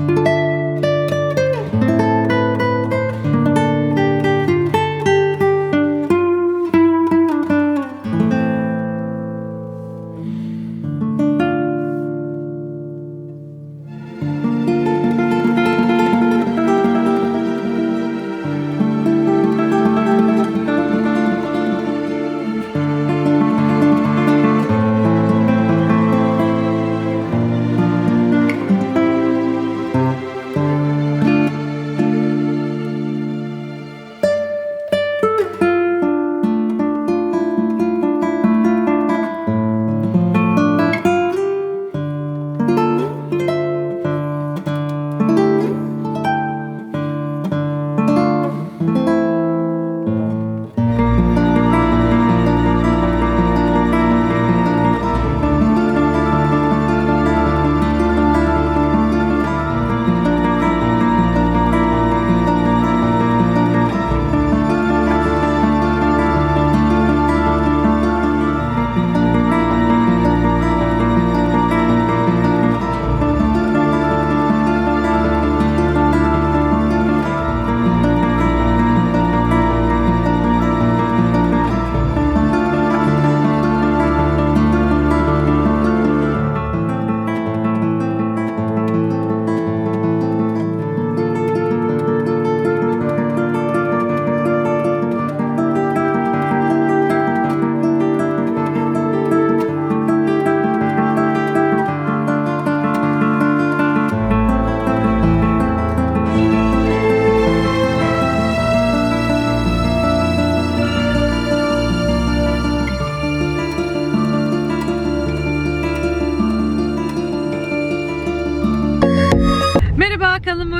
Merhaba kanalıma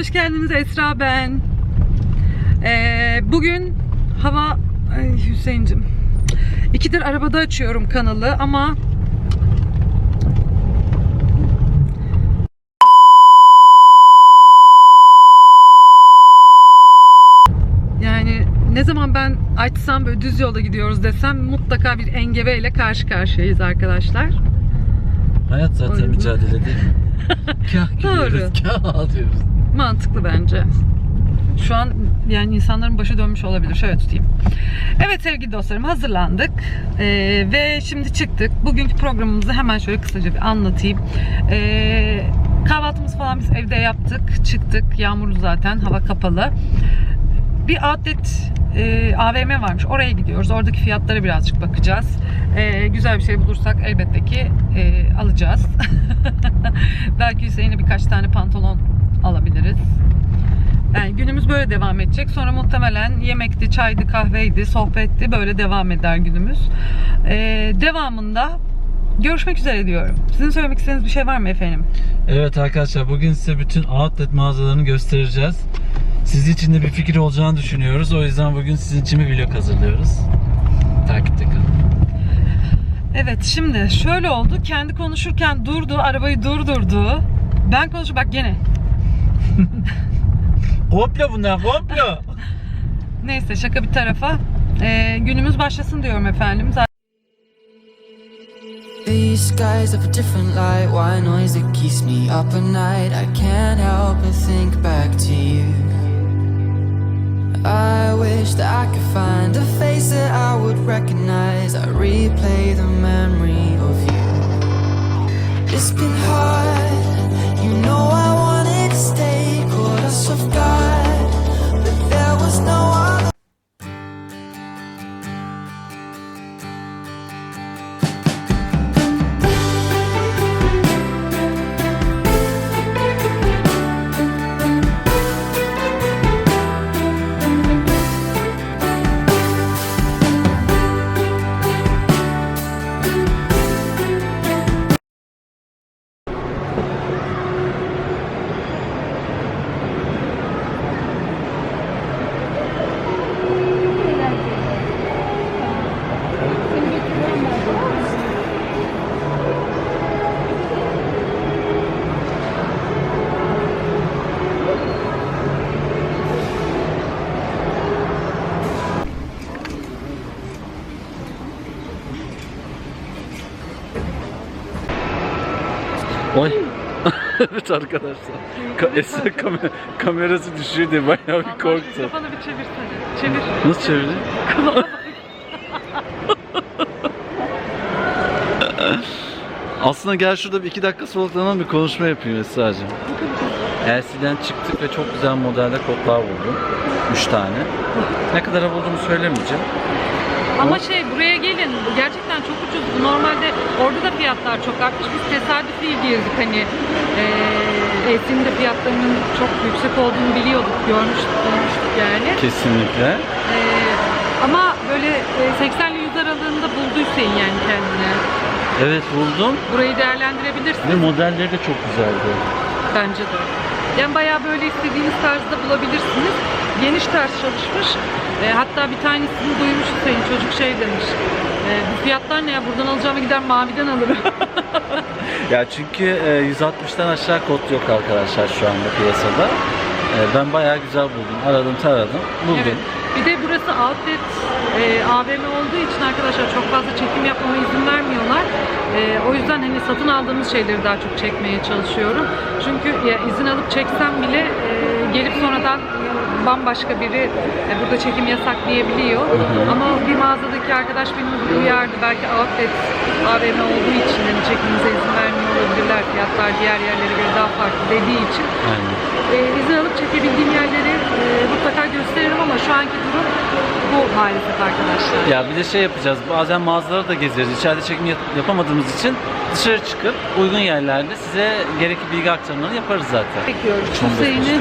hoş geldiniz Esra ben. Ee, bugün hava Ay, Hüseyin'cim. İkidir arabada açıyorum kanalı ama yani ne zaman ben açsam böyle düz yolda gidiyoruz desem mutlaka bir engebeyle karşı karşıyayız arkadaşlar. Hayat zaten mücadele değil mi? kah Doğru. gülüyoruz, kah ağlıyoruz. Mantıklı bence. Şu an yani insanların başı dönmüş olabilir. Şöyle tutayım. Evet sevgili dostlarım hazırlandık. Ee, ve şimdi çıktık. Bugünkü programımızı hemen şöyle kısaca bir anlatayım. Ee, kahvaltımız falan biz evde yaptık. Çıktık. Yağmurlu zaten. Hava kapalı. Bir outlet e, AVM varmış. Oraya gidiyoruz. Oradaki fiyatlara birazcık bakacağız. E, güzel bir şey bulursak elbette ki e, alacağız. Belki Hüseyin'e birkaç tane pantolon alabiliriz. Yani günümüz böyle devam edecek. Sonra muhtemelen yemekti, çaydı, kahveydi, sohbetti. Böyle devam eder günümüz. E, devamında görüşmek üzere diyorum. Sizin söylemek istediğiniz bir şey var mı efendim? Evet arkadaşlar bugün size bütün outlet mağazalarını göstereceğiz. Siz için de bir fikir olacağını düşünüyoruz. O yüzden bugün sizin için bir vlog hazırlıyoruz. Takipte kalın. Evet şimdi şöyle oldu. Kendi konuşurken durdu, arabayı durdurdu. Ben konuşup bak gene. Hopla bunlar hopla. Neyse şaka bir tarafa. Ee, günümüz başlasın diyorum efendim. Zaten These skies of a different light, white noise that keeps me up at night. I can't help but think back to you. I wish that I could find a face that I would recognize. I replay the memory of you. It's been hard, you know I of God. Evet arkadaşlar. Ka- Esra kam- kamerası düşüyor diye bayağı bir korktu. Kafanı bir çevirsene. Çevir. Nasıl çevirdi? Aslında gel şurada bir iki dakika soluklanalım bir konuşma yapayım Esra'cığım. LC'den çıktık ve çok güzel modelde kodlar buldum. Üç tane. Ne kadar bulduğumu söylemeyeceğim. Ama şey buraya gelin. Gerçekten çok ucuz. Normalde orada da fiyatlar çok artmış. Biz tesadüfi girdik hani eee Esin'in de fiyatlarının çok yüksek olduğunu biliyorduk. Görmüştük, görmüştük yani. Kesinlikle. Eee, ama böyle e, 80 ile 100 aralığında buldu Hüseyin yani kendine. Evet buldum Burayı değerlendirebilirsin. ve modelleri de çok güzeldi. Bence de. Yani bayağı böyle istediğiniz tarzda bulabilirsiniz. Geniş tarz çalışmış. E, hatta bir tanesini duymuş Hüseyin. Çocuk şey demiş. E, bu fiyatlar ne ya? Buradan alacağımı gider maviden alırım. Ya çünkü e, 160'tan aşağı kod yok arkadaşlar şu anda piyasada. E, ben bayağı güzel buldum. Aradım taradım. Buldum. evet. Bir de burası outlet e, AVM olduğu için arkadaşlar çok fazla çekim yapmama izin vermiyorlar. E, o yüzden hani satın aldığımız şeyleri daha çok çekmeye çalışıyorum. Çünkü ya izin alıp çeksem bile e, gelip sonradan bambaşka biri e, burada çekim yasak diyebiliyor. Ama bir mağazadaki arkadaş beni uyardı. Belki outlet AVM olduğu için hani çekimimize izin vermiyor olabilirler. Fiyatlar diğer yerlere göre daha farklı dediği için. Aynen. E, izin alıp çekebildiğim yerleri e, mutlaka gösteririm ama şu anki durum bu maalesef arkadaşlar. Ya bir de şey yapacağız. Bazen mağazaları da gezeriz. İçeride çekim yap- yapamadığımız için dışarı çıkıp uygun yerlerde size gerekli bilgi aktarımlarını yaparız zaten. Bekliyoruz Hüseyin'i.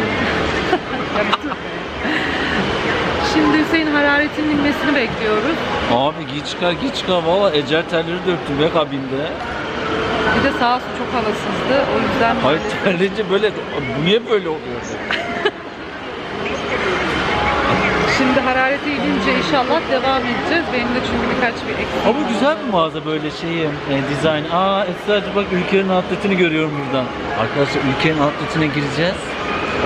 Şimdi Hüseyin hararetinin inmesini bekliyoruz. Abi giy çıkar giy çıkar. Valla ecel terleri döktüm ya kabinde. Bir de sağ su çok havasızdı. O yüzden Hayır terleyince böyle niye böyle oluyor? şimdi harareti inince inşallah devam edeceğiz. Benim de çünkü birkaç bir eksik. Ama güzel bir mağaza böyle şeyi, e, dizayn. Aa Esra'cığım bak ülkenin outletini görüyorum buradan. Arkadaşlar ülkenin outletine gireceğiz.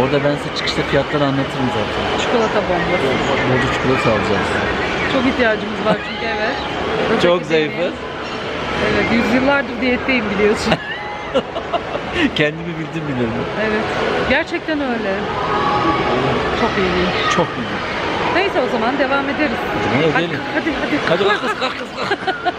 Orada ben size çıkışta fiyatları anlatırım zaten. Çikolata bombası. Burada çikolata alacağız. Çok ihtiyacımız var çünkü evet. Çok zayıfız. Evet, yüzyıllardır diyetteyim biliyorsun. Kendimi bildim bilirim. evet. Gerçekten öyle. Çok iyiyim. Çok iyi. Neyse o zaman devam ederiz. Hadi edelim? hadi hadi. Hadi kalk kız kalk kız kalk.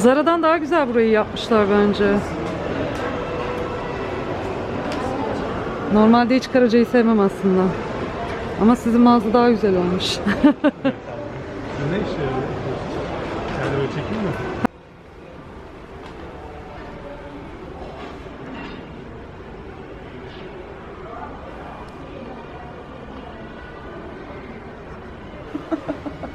Zara'dan daha güzel burayı yapmışlar bence. Normalde hiç Karaca'yı sevmem aslında. Ama sizin mağaza daha güzel olmuş. ne işe Kendi böyle çekeyim mi?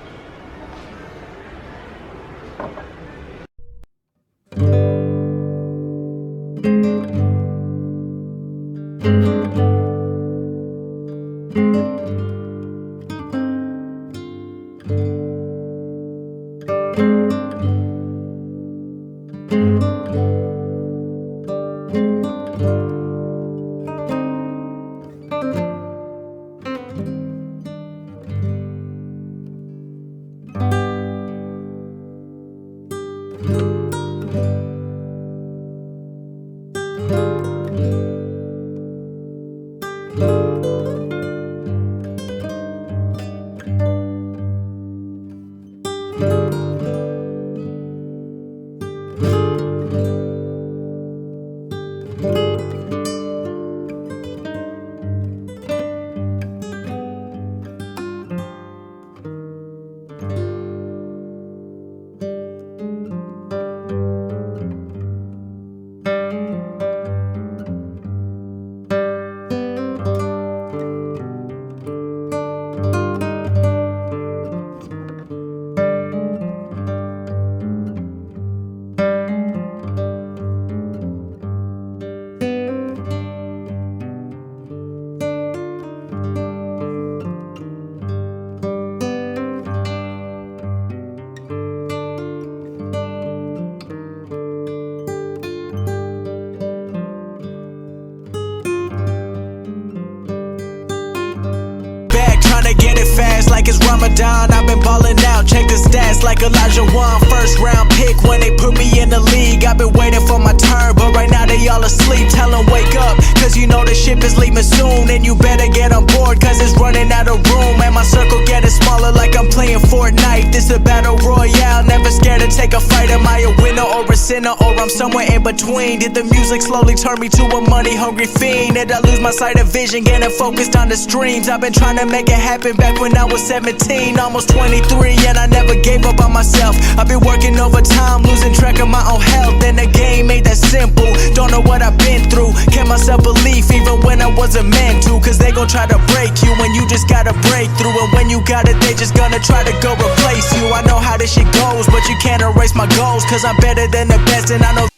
Out, check the stats like Elijah Wan. First round pick when they put me in the league. I've been waiting for my turn, but right now all asleep. Tell them wake up, cause you know the ship is leaving soon. And you better get on board, cause it's running out of room. And my circle getting smaller like I'm playing Fortnite. This a battle royale, never scared to take a fight. Am I a winner or a sinner, or I'm somewhere in between? Did the music slowly turn me to a money hungry fiend? Did I lose my sight of vision, getting focused on the streams? I've been trying to make it happen back when I was 17, almost 23, and I never gave up on myself. I've been working overtime, losing track of my own health, and the game ain't that simple. Don't know what I've been through, kept myself belief even when I wasn't meant to. Cause they gon' try to break you when you just gotta break through, and when you got it, they just gonna try to go replace you. I know how this shit goes, but you can't erase my goals, cause I'm better than the best, and I know.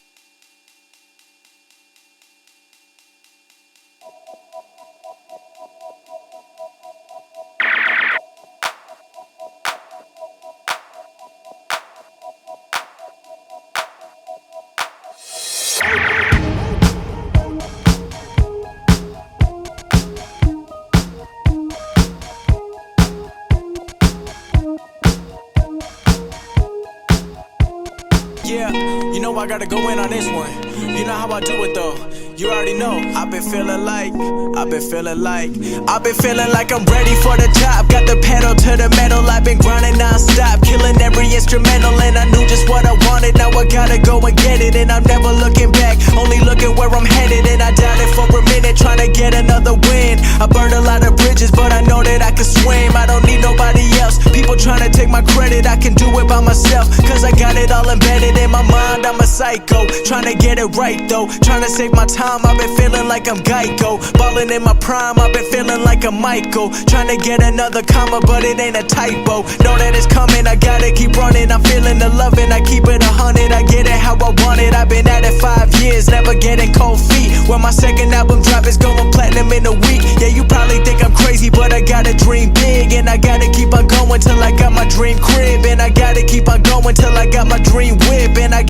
Yeah, you know I gotta go in on this one. You know how I do it though. You already know. I've been feeling like, I've been feeling like, I've been feeling like I'm ready for the job. Got the pedal to the metal. I've been grinding non-stop, killing every instrumental, and I knew just what I wanted. Now I gotta go and get it, and I'm never looking back. Only looking where I'm headed, and I doubt it for a minute, trying to get another win. I burned a lot of bridges, but I know that I can swim. I don't need nobody else. People trying to take my credit, I can do it by myself. Cause I got it all embedded in my mind. I'm a psycho, trying to get it right though. Trying to save my time, I've been feeling like I'm Geico. Ballin' in my prime, I've been feeling like I'm Michael. Trying to get another comma, but it ain't a typo. Know that it's coming, I gotta keep running. I'm feeling the loving, I keep it a hundred. I get it how I want it. I've been at it five years, never getting cold feet. When my second album drop is going platinum in a week. Yeah, you probably think I'm crazy, but I gotta dream big. And I gotta keep on going till I got my dream crib. And I gotta keep on going till I got my dream whip. And I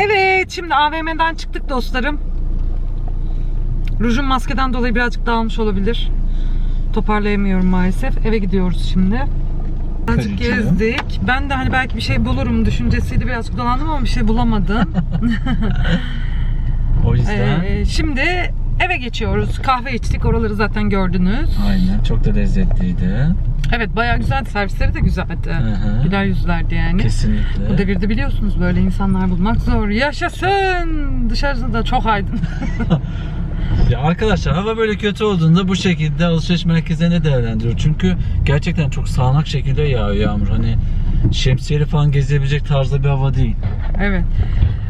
Evet şimdi AVM'den çıktık dostlarım. Rujum maskeden dolayı birazcık dağılmış olabilir. Toparlayamıyorum maalesef. Eve gidiyoruz şimdi. Birazcık gezdik. Ben de hani belki bir şey bulurum düşüncesiyle birazcık dolandım ama bir şey bulamadım. O yüzden Ee, şimdi eve geçiyoruz. Kahve içtik. Oraları zaten gördünüz. aynen çok da lezzetliydi. Evet bayağı güzeldi. Servisleri de güzeldi. hı. Güler yüzlerdi yani. Bu Kesinlikle. devirde biliyorsunuz böyle insanlar bulmak zor. Yaşasın! Dışarısı da çok aydın. Ya arkadaşlar hava böyle kötü olduğunda bu şekilde alışveriş merkezlerine değerlendiriyor. Çünkü gerçekten çok sağanak şekilde yağıyor yağmur. Hani şemsiyeli falan gezebilecek tarzda bir hava değil. Evet.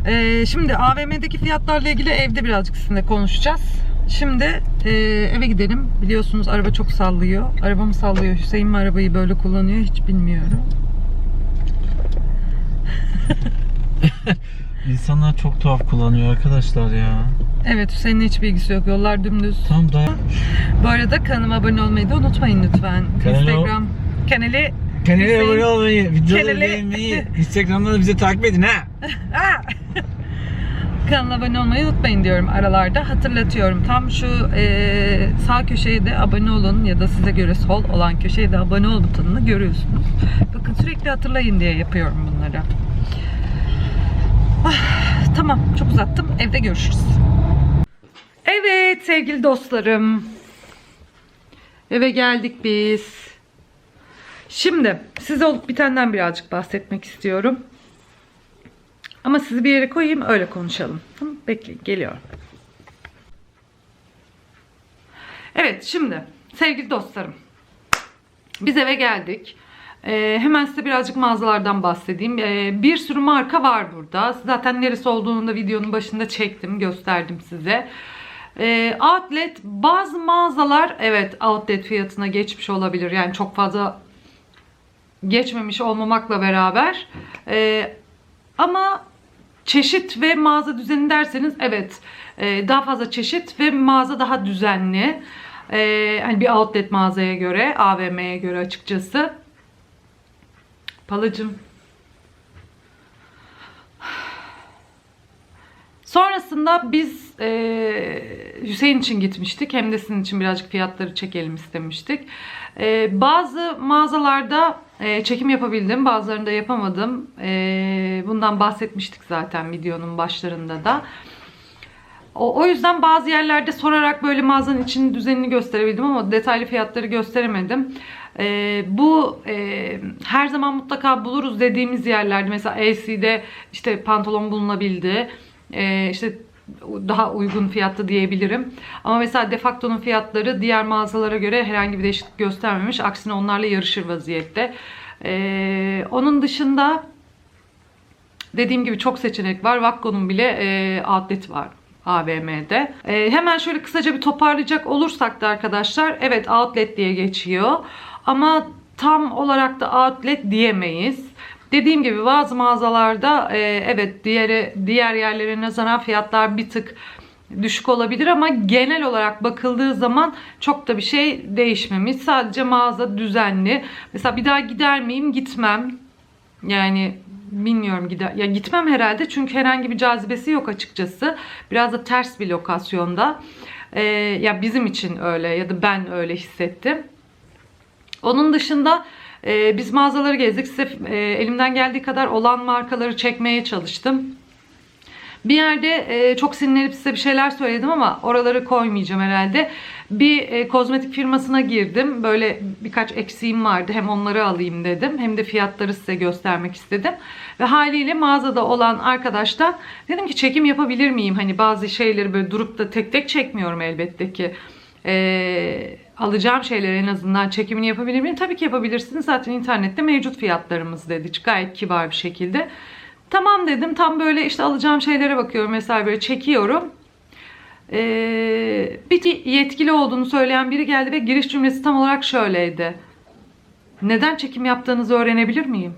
Ee, şimdi AVM'deki fiyatlarla ilgili evde birazcık sizinle konuşacağız. Şimdi e, eve gidelim. Biliyorsunuz araba çok sallıyor. Arabamı sallıyor. Hüseyin mi arabayı böyle kullanıyor hiç bilmiyorum. İnsanlar çok tuhaf kullanıyor arkadaşlar ya. Evet Hüseyin'le hiç bilgisi yok. Yollar dümdüz. Tam da Bu arada kanalıma abone olmayı da unutmayın lütfen. Kanalı- Instagram kanalı kanala Hüseyin- abone olmayı, videoları Kanalı- beğenmeyi, Instagram'dan da bizi takip edin ha. Aa! Kanala abone olmayı unutmayın diyorum aralarda. Hatırlatıyorum. Tam şu e, sağ köşeye de abone olun ya da size göre sol olan köşeye de abone ol butonunu görüyorsunuz. Bakın sürekli hatırlayın diye yapıyorum bunları. Ah, tamam çok uzattım. Evde görüşürüz. Evet sevgili dostlarım. Eve geldik biz. Şimdi size olup bitenden birazcık bahsetmek istiyorum. Ama sizi bir yere koyayım öyle konuşalım. Tamam bekleyin geliyorum. Evet şimdi sevgili dostlarım. Biz eve geldik. Ee, hemen size birazcık mağazalardan bahsedeyim. Ee, bir sürü marka var burada. Zaten neresi olduğunu da videonun başında çektim, gösterdim size. Ee, outlet bazı mağazalar evet outlet fiyatına geçmiş olabilir. Yani çok fazla geçmemiş olmamakla beraber. Ee, ama çeşit ve mağaza düzeni derseniz evet e, daha fazla çeşit ve mağaza daha düzenli. Ee, hani bir outlet mağazaya göre, AVM'ye göre açıkçası. Palacım. Sonrası aslında biz e, Hüseyin için gitmiştik. Hem de sizin için birazcık fiyatları çekelim istemiştik. E, bazı mağazalarda e, çekim yapabildim. Bazılarında yapamadım. E, bundan bahsetmiştik zaten videonun başlarında da. O, o yüzden bazı yerlerde sorarak böyle mağazanın içinin düzenini gösterebildim ama detaylı fiyatları gösteremedim. Ee, bu e, her zaman mutlaka buluruz dediğimiz yerlerde mesela LC'de işte pantolon bulunabildi. Ee, işte daha uygun fiyatlı diyebilirim. Ama mesela Defacto'nun fiyatları diğer mağazalara göre herhangi bir değişiklik göstermemiş. Aksine onlarla yarışır vaziyette. Ee, onun dışında Dediğim gibi çok seçenek var. Vakko'nun bile e, outlet var. AVM'de. E, hemen şöyle kısaca bir toparlayacak olursak da arkadaşlar evet outlet diye geçiyor. Ama tam olarak da outlet diyemeyiz. Dediğim gibi bazı mağazalarda e, evet diğer diğer yerlere nazaran fiyatlar bir tık düşük olabilir ama genel olarak bakıldığı zaman çok da bir şey değişmemiş. Sadece mağaza düzenli. Mesela bir daha gider miyim? Gitmem. Yani bilmiyorum gider. Ya gitmem herhalde çünkü herhangi bir cazibesi yok açıkçası. Biraz da ters bir lokasyonda. Ee, ya bizim için öyle ya da ben öyle hissettim. Onun dışında e, biz mağazaları gezdik. Size e, elimden geldiği kadar olan markaları çekmeye çalıştım. Bir yerde e, çok sinirlenip size bir şeyler söyledim ama oraları koymayacağım herhalde. Bir e, kozmetik firmasına girdim. Böyle birkaç eksiğim vardı. Hem onları alayım dedim. Hem de fiyatları size göstermek istedim. Ve haliyle mağazada olan arkadaştan dedim ki çekim yapabilir miyim? Hani bazı şeyleri böyle durup da tek tek çekmiyorum elbette ki. E, alacağım şeyleri en azından çekimini yapabilir miyim? Tabii ki yapabilirsiniz. Zaten internette mevcut fiyatlarımız dedi. Gayet kibar bir şekilde. Tamam dedim. Tam böyle işte alacağım şeylere bakıyorum. Mesela böyle çekiyorum. Ee, bir yetkili olduğunu söyleyen biri geldi ve giriş cümlesi tam olarak şöyleydi. Neden çekim yaptığınızı öğrenebilir miyim?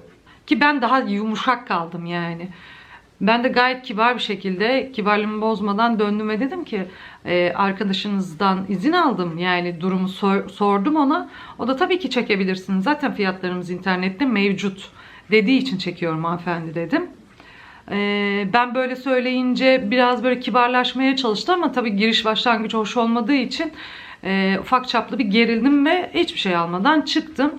Ki ben daha yumuşak kaldım yani. Ben de gayet kibar bir şekilde kibarlığımı bozmadan döndüm ve dedim ki e, arkadaşınızdan izin aldım. Yani durumu sor- sordum ona. O da tabii ki çekebilirsiniz. Zaten fiyatlarımız internette mevcut dediği için çekiyorum hanımefendi dedim. Ee, ben böyle söyleyince biraz böyle kibarlaşmaya çalıştı ama tabii giriş başlangıç hoş olmadığı için e, ufak çaplı bir gerildim ve hiçbir şey almadan çıktım.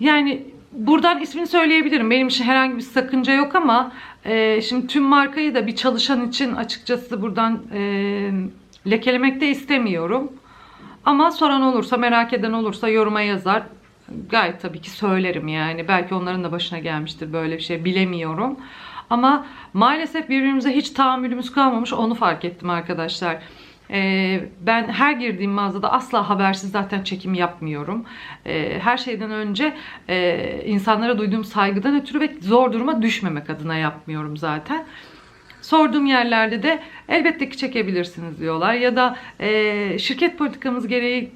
Yani buradan ismini söyleyebilirim. Benim için herhangi bir sakınca yok ama e, şimdi tüm markayı da bir çalışan için açıkçası buradan e, lekelemek de istemiyorum. Ama soran olursa, merak eden olursa yoruma yazar. Gayet tabii ki söylerim yani. Belki onların da başına gelmiştir böyle bir şey bilemiyorum. Ama maalesef birbirimize hiç tahammülümüz kalmamış onu fark ettim arkadaşlar. Ee, ben her girdiğim mağazada asla habersiz zaten çekim yapmıyorum. Ee, her şeyden önce e, insanlara duyduğum saygıdan ötürü ve zor duruma düşmemek adına yapmıyorum zaten. Sorduğum yerlerde de elbette ki çekebilirsiniz diyorlar. Ya da e, şirket politikamız gereği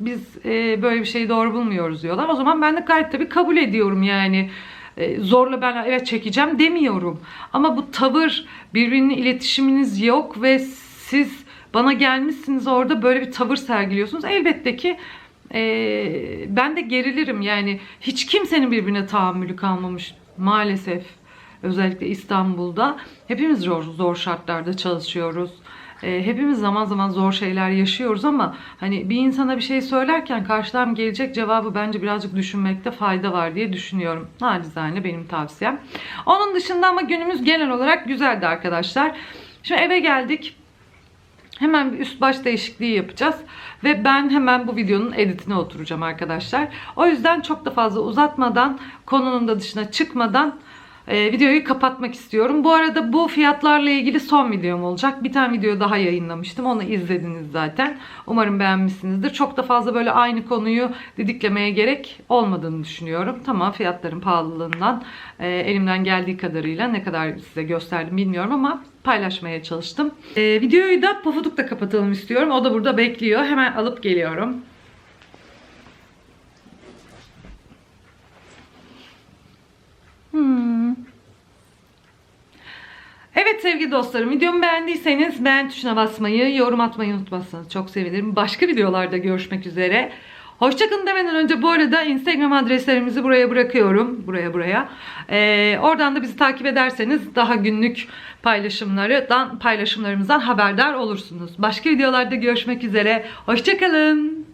biz e, böyle bir şeyi doğru bulmuyoruz diyorlar. O zaman ben de gayet tabii kabul ediyorum yani. E, zorla ben evet çekeceğim demiyorum. Ama bu tavır birbirinin iletişiminiz yok ve siz bana gelmişsiniz orada böyle bir tavır sergiliyorsunuz. Elbette ki e, ben de gerilirim yani hiç kimsenin birbirine tahammülü kalmamış maalesef. Özellikle İstanbul'da hepimiz zor, zor şartlarda çalışıyoruz. E, hepimiz zaman zaman zor şeyler yaşıyoruz ama hani bir insana bir şey söylerken karşıdan gelecek cevabı bence birazcık düşünmekte fayda var diye düşünüyorum. Nacizane benim tavsiyem. Onun dışında ama günümüz genel olarak güzeldi arkadaşlar. Şimdi eve geldik. Hemen bir üst baş değişikliği yapacağız. Ve ben hemen bu videonun editine oturacağım arkadaşlar. O yüzden çok da fazla uzatmadan, konunun da dışına çıkmadan e, videoyu kapatmak istiyorum. Bu arada bu fiyatlarla ilgili son videom olacak. Bir tane video daha yayınlamıştım. Onu izlediniz zaten. Umarım beğenmişsinizdir. Çok da fazla böyle aynı konuyu didiklemeye gerek olmadığını düşünüyorum. Tamam fiyatların pahalılığından e, elimden geldiği kadarıyla ne kadar size gösterdim bilmiyorum ama paylaşmaya çalıştım. E, videoyu da pofudukla kapatalım istiyorum. O da burada bekliyor. Hemen alıp geliyorum. Hmm. Evet sevgili dostlarım videomu beğendiyseniz beğen tuşuna basmayı, yorum atmayı unutmazsanız çok sevinirim. Başka videolarda görüşmek üzere. Hoşçakalın demeden önce bu arada Instagram adreslerimizi buraya bırakıyorum. Buraya buraya. Ee, oradan da bizi takip ederseniz daha günlük paylaşımlardan paylaşımlarımızdan haberdar olursunuz. Başka videolarda görüşmek üzere. Hoşçakalın.